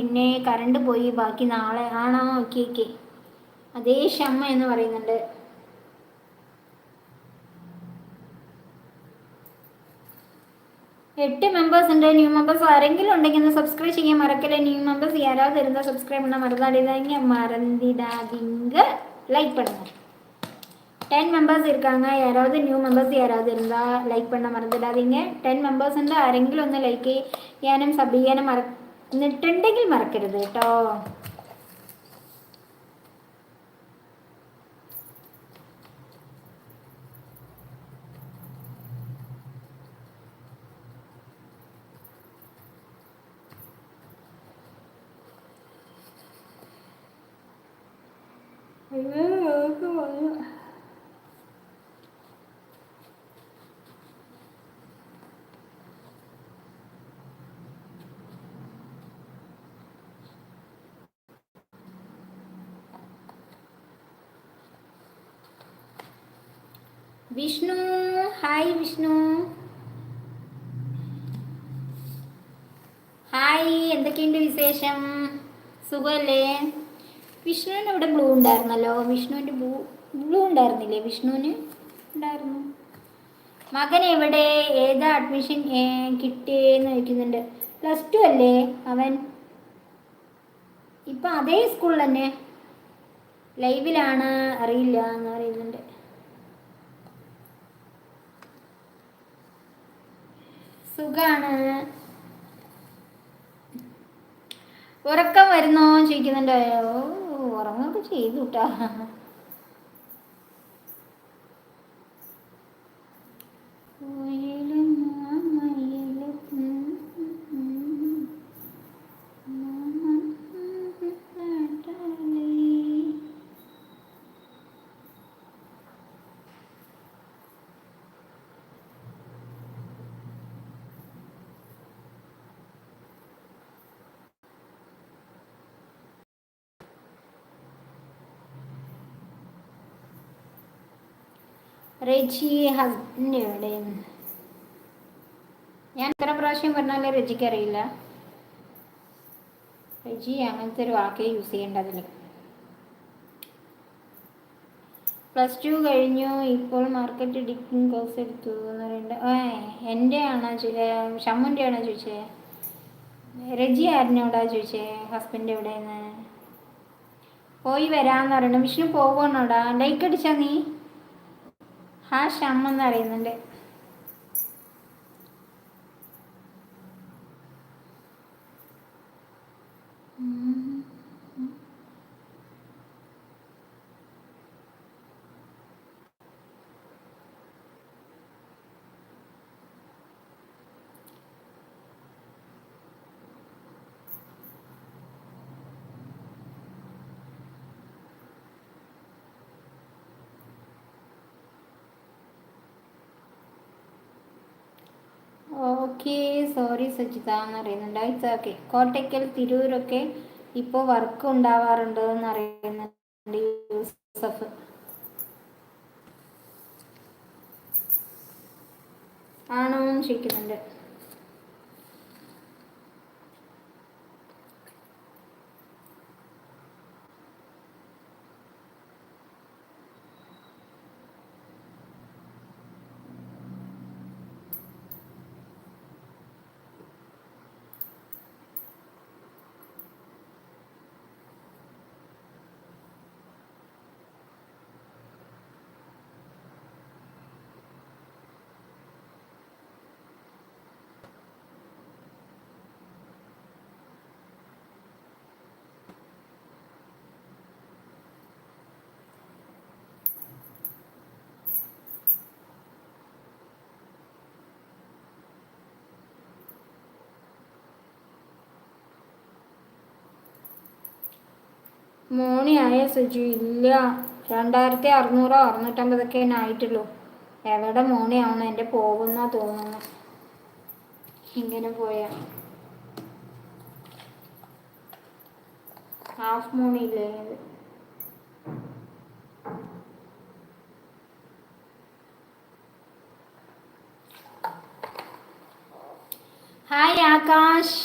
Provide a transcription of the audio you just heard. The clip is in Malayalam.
പിന്നെ കറണ്ട് പോയി ബാക്കി നാളെ ആണോ ഓക്കെ ഓക്കെ. അതേ ക്ഷമ എന്ന് പറയുന്നുണ്ട്. എട്ട് മെമ്പേഴ്സ് ഉണ്ട്. ന്യൂ മെമ്പേഴ്സ് ആരെങ്കിലും ഉണ്ടെങ്കിൽ ഒന്ന് സബ്സ്ക്രൈബ് ചെയ്യാൻ മറക്കല്ലേ? ന്യൂ മെമ്പേഴ്സ് യാരോ തരുന്ന സബ്സ്ക്രൈബ് ഉണ്ടോ മറന്നാടിയതാങ്കിൽ മറന്നിടാതിങ്ക ലൈക്ക് பண்ணுங்கள் ടെൻ മെമ്പേഴ്സ് இருக்காங்க யாராவது ന്യൂ മെമ്പേഴ്സ് யாராவது இருந்தால் ലൈക്ക് பண்ண മറന്നിടാതിങ്ങ. ടെൻ മെമ്പേഴ്സ് ഉണ്ട്. ആരെങ്കിലും ഒന്ന് ലൈക്ക് ചെയ്യാനും സബ് ചെയ്യാനും മറ മറന്നിട്ടുണ്ടെങ്കിൽ മറക്കരുത് കേട്ടോ. വിഷ്ണു ഹായ് വിഷ്ണു. ഹായ് എന്തൊക്കെയുണ്ട് വിശേഷം? സുഖമല്ലേ വിഷ്ണുവിന് ഇവിടെ ബ്ലൂ ഉണ്ടായിരുന്നല്ലോ. വിഷ്ണുവിന്റെ ബ്ലൂ ബ്ലൂ ഉണ്ടായിരുന്നില്ലേ? വിഷ്ണുവിന് ഉണ്ടായിരുന്നു. മകൻ എവിടെ? ഏതാ അഡ്മിഷൻ കിട്ടിയെന്ന് ചോദിക്കുന്നുണ്ട്. പ്ലസ് ടു അല്ലേ അവൻ? ഇപ്പം അതേ സ്കൂളിൽ തന്നെ. ലൈവിലാണ് അറിയില്ല എന്ന് പറയുന്നുണ്ട്. സുഖാണ്. ഉറക്കം വരുന്നോ ചോദിക്കുന്നുണ്ടോ. ഉറങ്ങൊക്കെ ചെയ്തു കേട്ടാ റെജി ഹസ്ബൻഡ് ഞാൻ എത്ര പ്രാവശ്യം പറഞ്ഞാലേ റെജിക്ക് അറിയില്ല. റെജി അങ്ങനത്തെ ഒരു വാക്കേ യൂസ് ചെയ്യേണ്ട അതിന് പ്ലസ് ടു കഴിഞ്ഞു. ഇപ്പോൾ മാർക്കറ്റ് ഡിഗ്രിങ് കോഴ്സ് എടുത്തു എന്ന് പറയുന്നത് ഏ എന്റെ ആണോ ഷമ്മുന്റെ ആണോ ചോദിച്ചേ? റെജി ആരിനോടാ ചോദിച്ചേ? ഹസ്ബൻഡ് എവിടെയെന്ന്? പോയി വരാമെന്ന് പറയണം വിഷ്ണു പോകണോടാ ലൈക്ക് അടിച്ചാ നീ? ഹാ ഷമ്മ എന്ന് അറിയുന്നുണ്ട് ഓക്കെ സോറി സജിത എന്ന് അറിയുന്നുണ്ട് ഇറ്റ്സ് ഓക്കെ കോട്ടയ്ക്കൽ തിരൂരൊക്കെ ഇപ്പോൾ വർക്ക് ഉണ്ടാവാറുണ്ട് എന്ന് അറിയുന്നുണ്ട് യൂസഫ്. ആണോ ചോദിക്കുന്നുണ്ട്. മോണിയായ സുജു ഇല്ല. രണ്ടായിരത്തി അറുന്നൂറോ അറുന്നൂറ്റമ്പതൊക്കെ ആയിട്ടുള്ളൂ. എവിടെ മോണിയാവുന്ന എന്റെ പോകുന്ന തോന്നുന്നു. ഇങ്ങനെ പോയാ. ഹാഫ് മോണിയില്ലേ അത് ഹായ് ആകാശ്.